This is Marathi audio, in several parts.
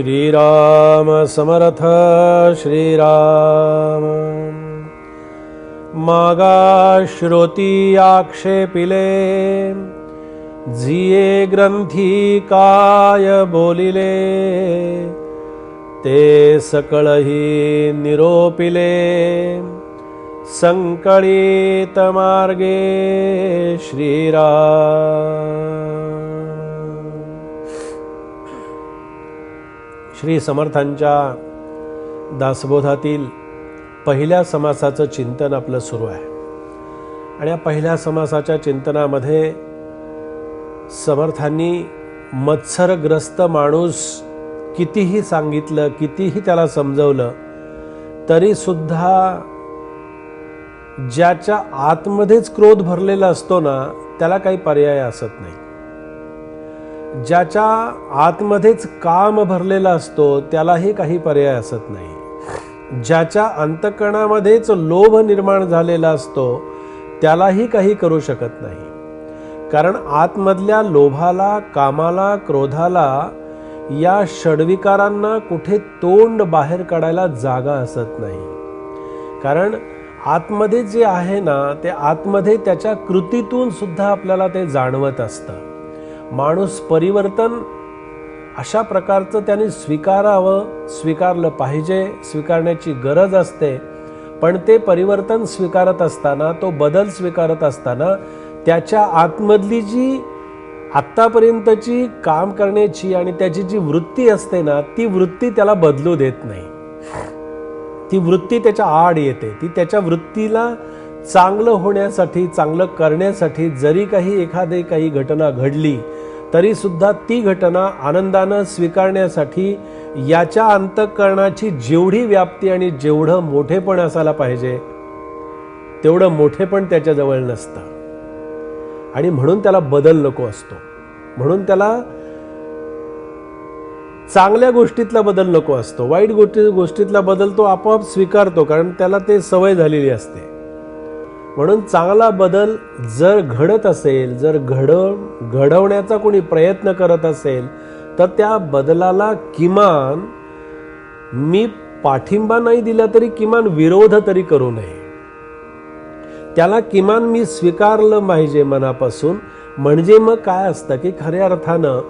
श्रीराम समर्थ श्रीराम। मागा श्रोती आक्षेपिले जिये ग्रंथी काय बोलिले ते सकळही निरोपिले। संकळीत मार्गे श्रीराम श्री समर्थांच्या दासबोधातील पहिल्या समासाचं चिंतन आपलं सुरू आहे. आणि या पहिल्या समासाच्या चिंतनामध्ये समर्थांनी मत्सरग्रस्त माणूस कितीही सांगितलं कितीही त्याला समजवलं तरी सुद्धा ज्याच्या आतमध्येच क्रोध भरलेला असतो ना त्याला काही पर्याय असत नाही. ज्याच्या आतमध्येच काम भरलेला असतो त्यालाही काही पर्याय असत नाही. ज्याच्या अंतकणामध्येच लोभ निर्माण झालेला असतो त्यालाही काही करू शकत नाही. कारण आतमधल्या लोभाला कामाला क्रोधाला या षडविकारांना कुठे तोंड बाहेर काढायला जागा असत नाही. कारण आतमध्ये जे आहे ना ते आतमध्ये त्याच्या कृतीतून सुद्धा आपल्याला ते जाणवत असतं. माणूस परिवर्तन अशा प्रकारचं त्याने स्वीकारावं स्वीकारलं पाहिजे स्वीकारण्याची गरज असते. पण ते परिवर्तन स्वीकारत असताना तो बदल स्वीकारत असताना त्याच्या आतमधली जी आत्तापर्यंतची काम करण्याची आणि त्याची जी वृत्ती असते ना ती वृत्ती त्याला बदलू देत नाही. ती वृत्ती त्याच्या आड येते. ती त्याच्या वृत्तीला चांगलं होण्यासाठी चांगलं करण्यासाठी जरी काही एखादी काही घटना घडली तरी सुद्धा ती घटना आनंदानं स्वीकारण्यासाठी याच्या अंतकरणाची जेवढी व्याप्ती आणि जेवढं मोठेपण असायला पाहिजे तेवढं मोठेपण त्याच्याजवळ नसतं. आणि म्हणून त्याला बदल नको असतो. म्हणून त्याला चांगल्या गोष्टीतला बदल नको असतो. वाईट गोष्टी गोष्टीतला बदल तो आपोआप स्वीकारतो कारण त्याला ते सवय झालेली असते. म्हणून चांगला बदल जर घडत असेल जर घडव घडवण्याचा कोणी प्रयत्न करत असेल तर त्या बदलाला किमान मी पाठिंबा नाही दिला तरी किमान विरोध तरी करू नये. त्याला किमान मी स्वीकारलं पाहिजे मनापासून. म्हणजे मग काय असतं की खऱ्या अर्थानं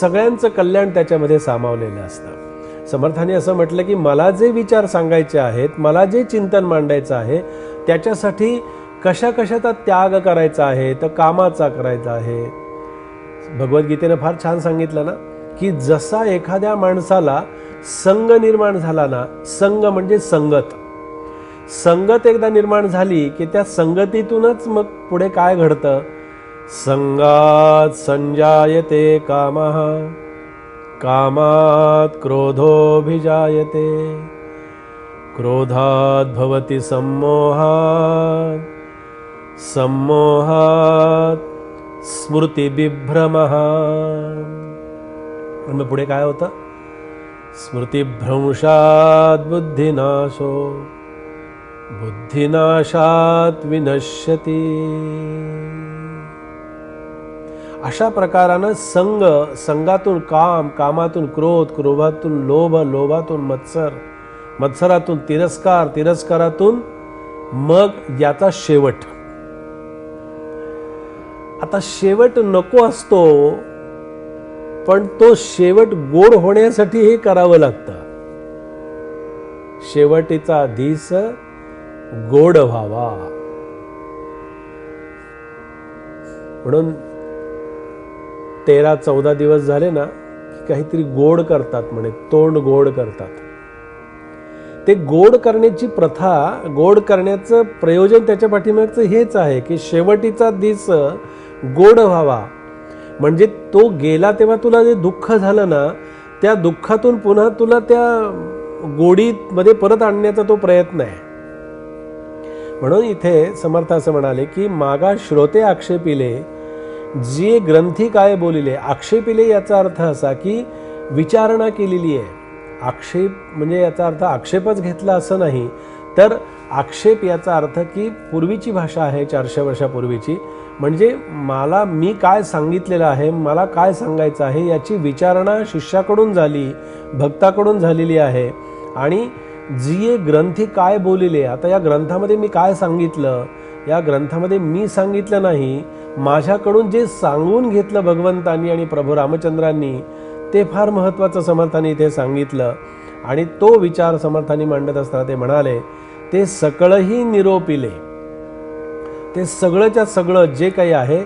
सगळ्यांचं कल्याण त्याच्यामध्ये सामावलेलं असतं. समर्थाने असं म्हटलं की मला जे विचार सांगायचे आहेत मला जे चिंतन मांडायचं आहे त्याच्यासाठी कशा कशाचा त्याग करायचा आहे तर कामाचा करायचा आहे. भगवद्गीतेनं फार छान सांगितलं ना की जसा एखाद्या माणसाला संग निर्माण झाला ना संग म्हणजे संगत. संगत एकदा निर्माण झाली की त्या संगतीतूनच मग पुढे काय घडतं? संगात संजायते कामा कामात क्रोधोभिजायते. क्रोधात भवती संमोहात सम्मोहात स्मृतिविभ्रम मग पुढे काय होतं? स्मृतिभ्रंशात बुद्धिनाशो बुद्धिनाशात विनश्यती। अशा प्रकारानं संग संगातून काम कामातून क्रोध क्रोधातून लोभ लोभातून मत्सर मत्सरातून तिरस्कार तिरस्कारातून मग याचा शेवट. आता शेवट नको असतो पण तो शेवट गोड होण्यासाठी हे करावं लागतं. शेवटीचा धीस गोड व्हावा. म्हणून तेरा चौदा दिवस झाले ना की काहीतरी गोड करतात म्हणे तोंड गोड करतात. ते गोड करण्याची प्रथा गोड करण्याचं प्रयोजन त्याच्या पाठीमागचं हेच आहे की शेवटीचा दिस गोड व्हावा. म्हणजे तो गेला तेव्हा तुला जे दुःख झालं ना त्या दुःखातून पुन्हा तुला त्या गोडीत मध्ये परत आणण्याचा तो प्रयत्न आहे. म्हणून इथे समर्थ असं म्हणाले की मागा श्रोते आक्षेपिले जे ग्रंथी काय बोलिले? आक्षेपिले याचा अर्थ असा की विचारणा केलेली आहे. आक्षेप म्हणजे याचा अर्थ आक्षेपच घेतला असं नाही तर आक्षेप याचा अर्थ की पूर्वीची भाषा आहे चारशे वर्षापूर्वीची. म्हणजे मला मी काय सांगितलेलं आहे मला काय सांगायचं आहे याची विचारणा शिष्याकडून झाली भक्ताकडून झालेली आहे. आणि जी ग्रंथी काय बोलिले आता या ग्रंथामध्ये मी काय सांगितलं या ग्रंथामध्ये मी सांगितलं नाही माझ्याकडून जे सांगून घेतलं भगवंतांनी आणि प्रभू रामचंद्रांनी ते फार महत्त्वाचं समर्थाने इथे सांगितलं. आणि तो विचार समर्थाने मांडत असताना ते म्हणाले ते सकळही निरोपिले. ते सगळंच्या सगळं जे काही आहे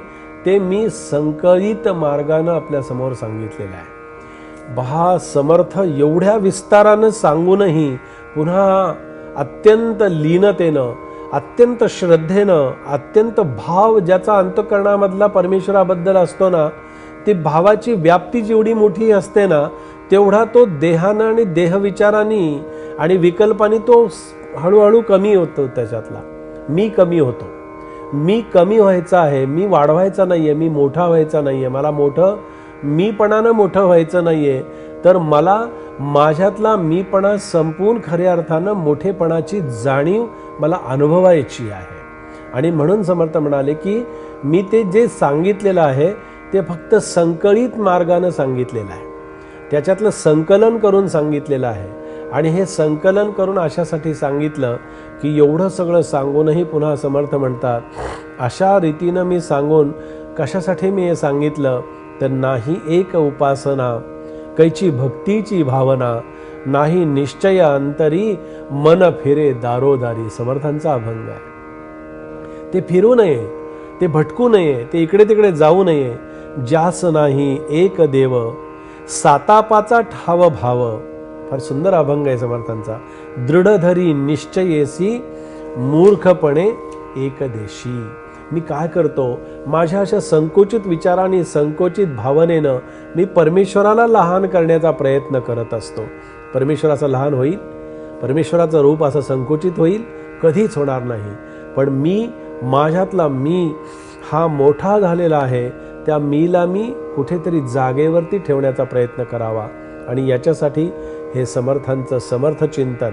ते मी संकलित मार्गानं आपल्यासमोर सांगितलेलं आहे. भा समर्थ एवढ्या विस्तारानं सांगूनही पुन्हा अत्यंत लीनतेनं अत्यंत श्रद्धेनं अत्यंत भाव ज्याचा अंतकरणामधला परमेश्वराबद्दल असतो ना ती भावाची व्याप्ती जेवढी मोठी असते ना तेवढा तो देहानं आणि देहविचारांनी आणि विकल्पानी तो हळूहळू कमी होतो त्याच्यातला. मी कमी होतो. मी कमी व्हायचं आहे मी वाढवायचा नाही आहे मी मोठा व्हायचा नाही आहे मला मोठं मीपणानं मोठं व्हायचं नाही आहे तर मला माझ्यातला मीपणा संपून खऱ्या अर्थानं मोठेपणाची जाणीव मला अनुभवायची आहे. आणि म्हणून समर्थ म्हणाले की मी ते जे सांगितलेलं आहे ते फक्त संकलित मार्गानं सांगितलेलं आहे. त्याच्यातलं संकलन करून सांगितलेलं आहे. आणि हे संकलन करून अशासाठी सांगितलं की एवढं सगळं सांगूनही पुन्हा समर्थ म्हणतात. अशा रीतीनं मी सांगून कशासाठी मी हे सांगितलं? तर नाही एक उपासना कैची भक्तीची भावना नाही निश्चय अंतरी मन फिरे दारोदारी. समर्थांचा अभंग आहे. ते फिरू नये ते भटकू नये ते इकडे तिकडे जाऊ नये. जास नाही एक देव सातापाचा ठाव भाव. फार सुंदर अभंग आहे समर्थांचा. दृढधरी निश्चयेसी मूर्खपणे एकदेशी. मी काय करतो? माझ्या अशा संकुचित विचाराने संकुचित भावनेनं मी परमेश्वराला लहान करण्याचा प्रयत्न करत असतो. परमेश्वर असं लहान होईल? परमेश्वराचं रूप असं संकुचित होईल? कधीच होणार नाही. पण मी माझ्यातला मी हा मोठा झालेला आहे त्या मीला मी कुठेतरी जागेवरती ठेवण्याचा प्रयत्न करावा. आणि याच्यासाठी हे समर्थांचं समर्थ चिंतन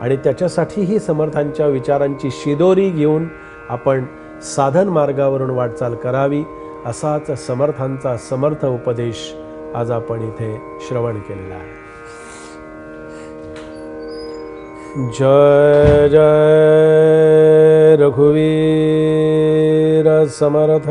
आणि त्याच्यासाठीही समर्थांच्या विचारांची शिदोरी घेऊन आपण साधन मार्गावरून वाटचाल करावी असाच समर्थांचा समर्थ उपदेश आज आपण इथे श्रवण केलेला आहे. जय जय रघुवीर समर्थ!